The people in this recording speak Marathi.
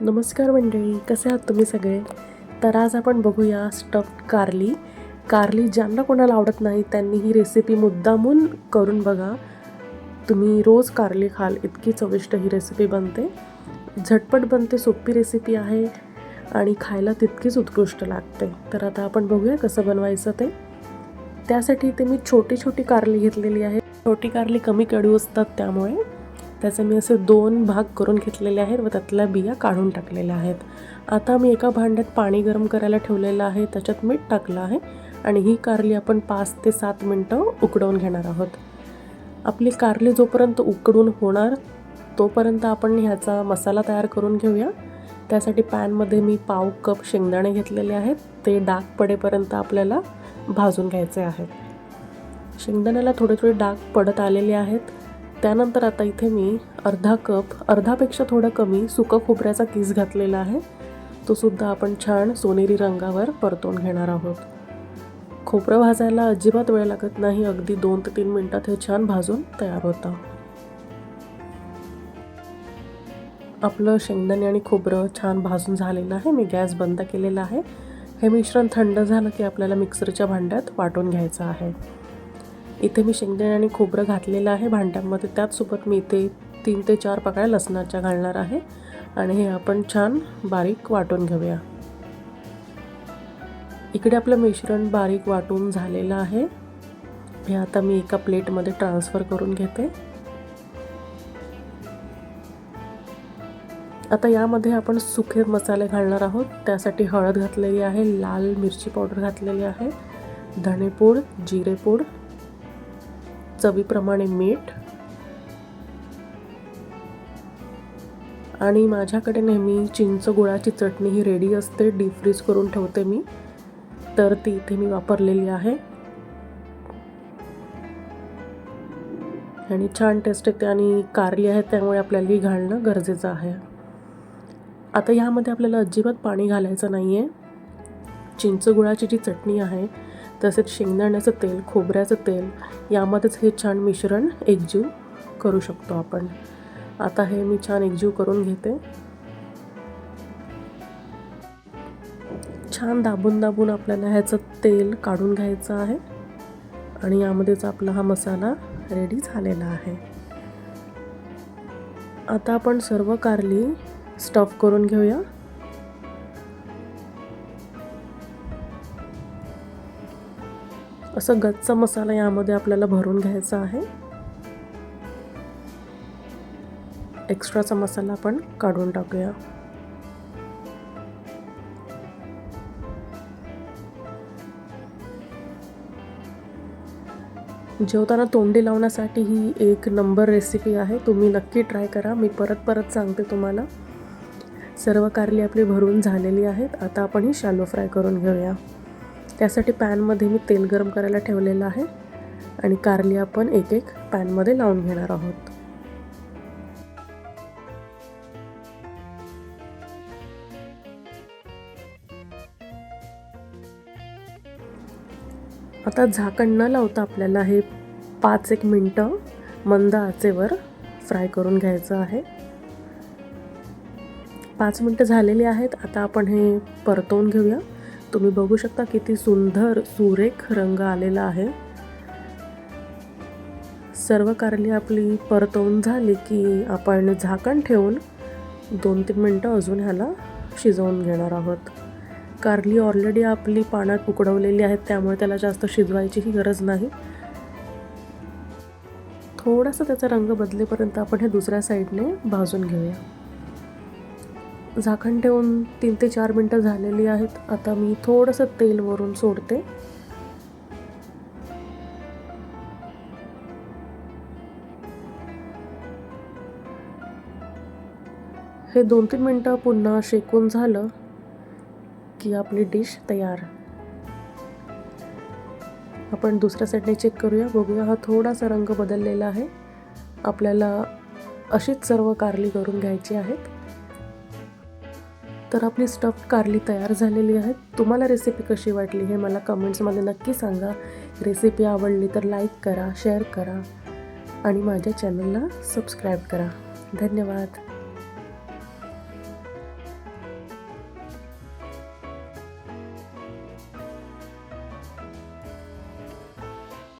नमस्कार मंडळी कसे आहात तुम्ही सगळे? तर आज आपण बघूया स्टफ्ड कारली. कारली ज्यांना कोणाला आवडत नाही त्यांनी ही रेसिपी मुद्दामून करून बघा. तुम्ही रोज कारली खाल इतकी चविष्ट ही रेसिपी बनते. झटपट बनते सोपी रेसिपी आहे आणि खायला तितकीच उत्कृष्ट लागते. तर आता आपण बघूया कसं बनवायचं ते. त्यासाठी इथे मी छोटी छोटी कारली घेतलेली आहे. छोटी कारली कमी कडू असतात त्यामुळे त्याचे मी असे दोन भाग करून घेतलेले आहेत व त्यातल्या बिया काढून टाकलेल्या आहेत. आता मी एका भांड्यात पाणी गरम करायला ठेवलेलं आहे त्याच्यात मीठ टाकलं आहे आणि ही कारली आपण पाच ते सात मिनटं उकडवून घेणार आहोत. आपली कारली जोपर्यंत उकडून होणार तोपर्यंत आपण ह्याचा मसाला तयार करून घेऊया. त्यासाठी पॅनमध्ये मी पाव कप शेंगदाणे घेतलेले आहेत ते डाग पडेपर्यंत आपल्याला भाजून घ्यायचे आहेत. शेंगदाण्याला थोडे थोडे डाग पडत आलेले आहेत. त्यानंतर आता इथे मी अर्धा कप अर्धापेक्षा थोडं कमी सुकं खोबऱ्याचा किस घातलेला आहे. तो सुद्धा आपण छान सोनेरी रंगावर परतून घेणार आहोत. खोबरं भाजायला अजिबात वेळ लागत नाही अगदी दोन ते तीन मिनटात हे छान भाजून तयार होतं. आपलं शेंगदाणे आणि खोबरं छान भाजून झालेलं आहे. मी गॅस बंद केलेला आहे. हे मिश्रण थंड झालं की आपल्याला मिक्सरच्या भांड्यात वाटून घ्यायचं आहे. इथे मी शेंगदाणे आणि खोबरं घातलेलं आहे भांड्यामध्ये. त्याचसोबत मी इथे तीन ते चार पाकळ्या लसणाच्या घालणार आहे. आणि हे आपण छान बारीक वाटून घेऊया. इकडे आपलं मिश्रण बारीक वाटून झालेलं आहे. हे आता मी एका प्लेटमध्ये ट्रान्सफर करून घेते. आता यामध्ये आपण सुखे मसाले घालणार आहोत. त्यासाठी हळद घातलेली आहे लाल मिरची पावडर घातलेली आहे धणेपूड जिरेपूड चवीप्रमाणे मीठ आणि माझ्याकडे नेहमी चिंच गुळाची चटणी ही रेडी असते. डीप फ्रीज करून ठेवते मी. तर ती इथे मी वापरलेली आहे. आणि छान टेस्ट येते आणि कारली आहे त्यामुळे आपल्याला ही घालणं गरजेचं आहे. आता ह्यामध्ये आपल्याला अजिबात पाणी घालायचं नाही आहे चिंच गुळाची जी चटणी आहे तसेच शेंगदाण्याचं तेल खोबऱ्याचं तेल यामध्येच हे छान मिश्रण एकजीव करू शकतो आपण. आता हे मी छान एकजीव करून घेते. छान दाबून दाबून आपल्याला ह्याचं तेल काढून घ्यायचं आहे. आणि यामध्येच आपला हा मसाला रेडी झालेला आहे. आता आपण सर्व कारली स्टफ करून घेऊया. असं गच्चा मसाला यामध्ये आपल्याला भरून घ्यायचा आहे. एक्स्ट्राचा मसाला आपण काढून टाकूया. जेवताना तोंडी लावण्यासाठी ही एक नंबर रेसिपी आहे. तुम्ही नक्की ट्राय करा. मी परत परत सांगते तुम्हाला. सर्व कारली आपली भरून झालेली आहेत. आता आपण ही शालो फ्राय करून घेऊया. त्यासाठी पॅनमध्ये मी तेल गरम करायला ठेवलेलं आहे आणि कारली आपण एक एक पॅनमध्ये लावून घेणार आहोत. आता झाकण न लावता आपल्याला हे पाच एक मिनटं मंद आचेवर फ्राय करून घ्यायचं आहे. पाच मिनटं झालेली आहेत. आता आपण हे परतवून घेऊया. तुम्ही बघू शकता किती सुंदर सुरेख रंग आलेला आहे. सर्व कारली आपली परतवून झाली की आपण झाकण ठेवून दोन तीन मिनटं अजून ह्याला शिजवून घेणार आहोत. कारली ऑलरेडी आपली पाण्यात उकडवलेली आहेत त्यामुळे त्याला जास्त शिजवायचीही गरज नाही. थोडासा त्याचा रंग बदलेपर्यंत आपण हे दुसऱ्या साईडने भाजून घेऊया. झाकण ठेवून तीन ते चार मिनटं झालेली आहेत. आता मी थोडंसं तेल वरून सोडते. हे दोन तीन मिनटं पुन्हा शेकून झालं की आपली डिश तयार. आपण दुसऱ्या साईडने चेक करूया. बघूया हा थोडासा रंग बदललेला आहे. आपल्याला अशीच सर्व कारली करून घ्यायची आहेत. तर आपली स्टफ कारली तयार झालेली आहे. तुम्हाला रेसिपी कशी वाटली हे मला कमेंट्समध्ये नक्की सांगा. रेसिपी आवडली तर लाईक करा शेअर करा आणि माझ्या चॅनलला सबस्क्राईब करा. धन्यवाद.